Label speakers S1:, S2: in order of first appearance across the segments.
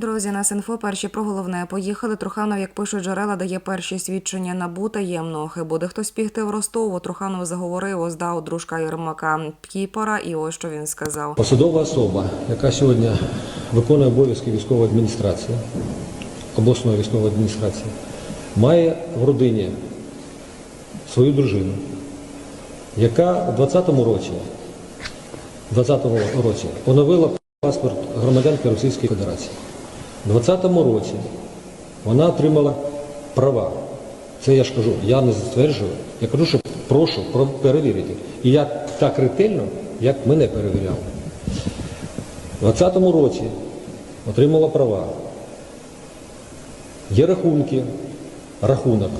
S1: Друзі, на Синфо перші про головне поїхали. Труханов, як пишуть джерела, дає перші свідчення набу таємно. Хай буде хтось бігти в Ростову. Труханов заговорив, оздав дружка Єрмака Піпора, і ось що він сказав.
S2: Посадова особа, яка сьогодні виконує обов'язки військової адміністрації, обласної військової адміністрації, має в родині свою дружину, яка у 20-му році, 20-му році оновила паспорт громадянки Російської Федерації. У 20-му році вона отримала права. Це я ж кажу, я не стверджую, я кажу, що прошу перевірити. І я так ретельно, як мене перевіряли. У 20-му році отримала права. Є рахунки, рахунок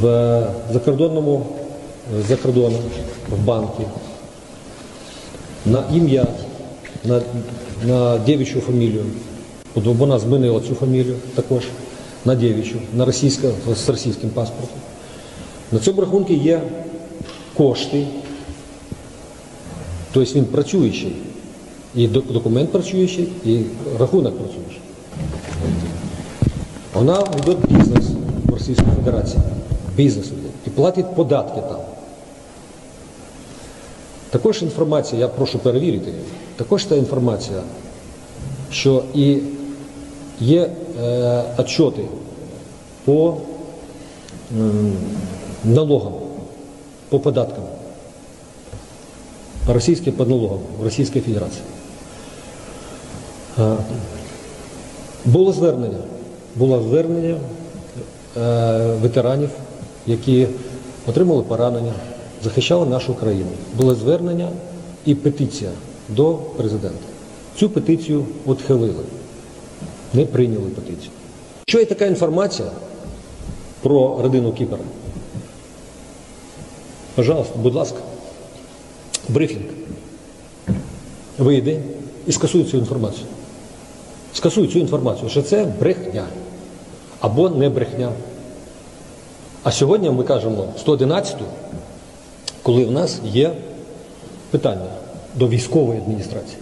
S2: в закордонному за кордоном, в банки, на ім'я, на, на дівчу фамілію. Вона змінила цю фамілію також на дівчу, на російська, з російським паспортом. На цьому рахунку є кошти, тобто він працюючий. І документ працюючий, і рахунок працюючий. Вона веде бізнес в Російській Федерації. Бізнес веде. І платить податки там. Також інформація, я прошу перевірити, також та інформація, що і є е, отчоти по налогам, по податкам. По російським по налогам в Російській Федерації. Е, Було звернення, було звернення е, ветеранів, які отримали поранення, захищали нашу країну. Було звернення і петиція до президента. Цю петицію відхилили, не прийняли петицію. Що є така інформація про родину Кіпера? Пожалуйста, будь ласка, брифінг. Вийди і скасуй цю інформацію. Скасуй цю інформацію, що це брехня або не брехня. А сьогодні ми кажемо 111, коли в нас є питання до військової адміністрації.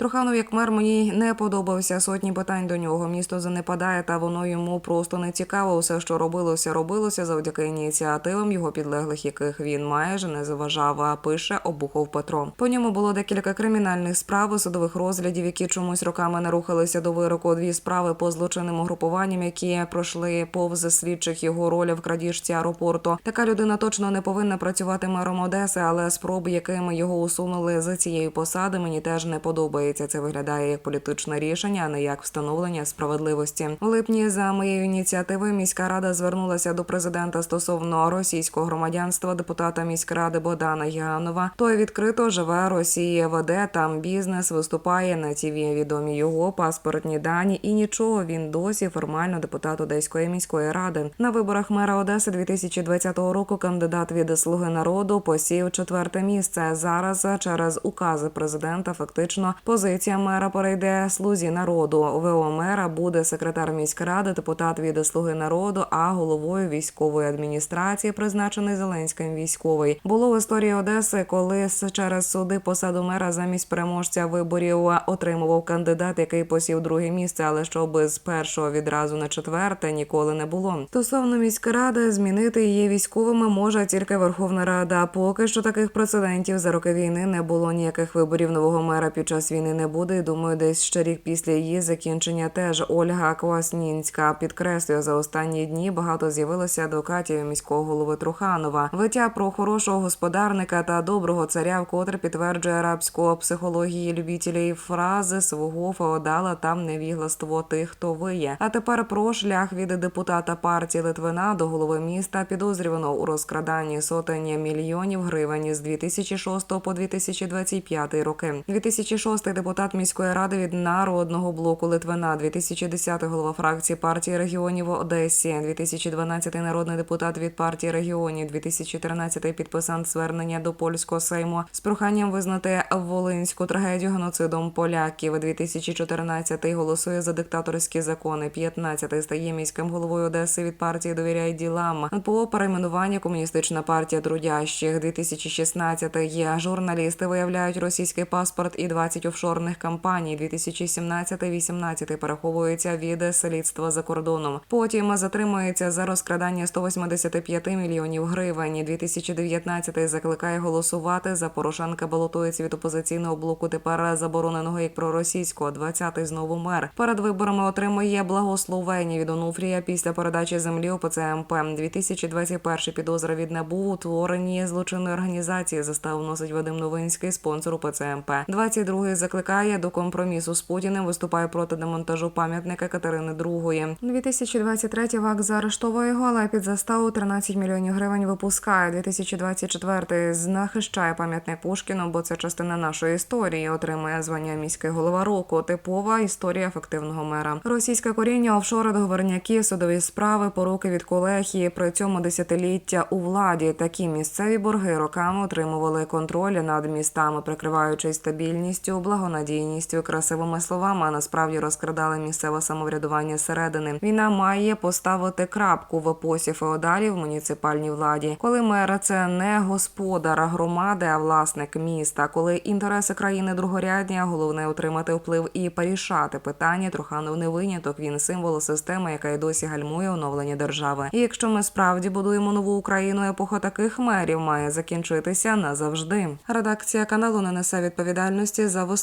S1: Труханов, як мер, мені не подобався. Сотні питань до нього. Місто занепадає, та воно йому просто не цікаво. Все, що робилося, робилося завдяки ініціативам його підлеглих, яких він майже не заважав. А пише Обухов Петро. По ньому було декілька кримінальних справ, судових розглядів, які чомусь роками не рухалися до вироку. Дві справи по злочинним угрупуванням, які пройшли повз свідчих його ролі в крадіжці аеропорту. Така людина точно не повинна працювати мером Одеси, але спроби, якими його усунули з цієї посади, мені теж не подобається. Це виглядає як політичне рішення, а не як встановлення справедливості. У липні за моєю ініціативою міська рада звернулася до президента стосовно російського громадянства депутата міськради Богдана Янова. Той відкрито живе Росії, веде там бізнес, виступає на ТВ, відомі його паспортні дані, і нічого він досі формально депутат Одеської міської ради. На виборах мера Одеси 2020 року кандидат від Слуги народу посів четверте місце. Зараз через укази президента фактично позиція мера перейде слузі народу. ВО мера буде секретар міськради, депутат від Слуги народу, а головою військової адміністрації призначений Зеленським військовий. Було в історії Одеси, коли через суди посаду мера замість переможця виборів отримував кандидат, який посів друге місце, але щоб з першого відразу на четверте ніколи не було. Стосовно міськради, змінити її військовими може тільки Верховна Рада. Поки що таких прецедентів за роки війни не було ніяких виборів нового мера під час війни не буде. І думаю, десь ще рік після її закінчення теж Ольга Кваснінська підкреслює за останні дні багато з'явилося адвокатів міського голови Труханова. Виття про хорошого господарника та доброго царя, вкотре підтверджує арабську психології любітелів фрази свого феодала там невігластво тих, хто виє. А тепер про шлях від депутата партії Литвина до голови міста підозрювано у розкраданні сотень мільйонів гривень з 2006 по 2025 роки. 2006 депутат міської ради від народного блоку Литвина, 2010 голова фракції партії регіонів в Одесі, 2012 народний депутат від партії регіонів, 2013 підписант звернення до польського сейму з проханням визнати волинську трагедію геноцидом поляків. 2014 голосує за диктаторські закони. 15 стає міським головою Одеси від партії довіряє ділам. По перейменуванню комуністична партія трудящих 2016 є журналісти виявляють російський паспорт і 20 офшорних офшорних компаній. 2017-18 переховується від слідства за кордоном. Потім затримується за розкрадання 185 мільйонів гривень. 2019 закликає голосувати за Порошенка. Балотується від опозиційного блоку. Тепер забороненого як проросійського. 20-й знову мер. Перед виборами отримує благословення від Онуфрія після передачі землі ОПЦ МП. 2021 підозра від НАБУ у творенні злочинної організації заставу носить Вадим Новинський, спонсор УПЦ МП. 22-й закликає до компромісу з Путіним. Виступає проти демонтажу пам'ятника Катерини II. 2023 ВАК заарештовує його, але під заставу 13 мільйонів гривень випускає. 2024 захищає пам'ятник Пушкіну, бо це частина нашої історії. Отримує звання міський голова року. Типова історія ефективного мера. Російське коріння, офшори, договорняки, судові справи, поруки від колег і при цьому десятиліття у владі. Такі місцеві борги роками отримували контроль над містами, прикриваючись стабільністю, благонадійністю, і красивими словами. А насправді розкрадали місцеве самоврядування зсередини. Війна має поставити крапку в епосі феодалів в муніципальній владі, коли мер це не господар громади, а власник міста. Коли інтереси країни другорядні, а головне отримати вплив і порішати питання. Труханов не виняток. Він символ системи, яка й досі гальмує оновлення держави. І якщо ми справді будуємо нову Україну, епоха таких мерів має закінчитися назавжди. Редакція каналу не несе відповідальності за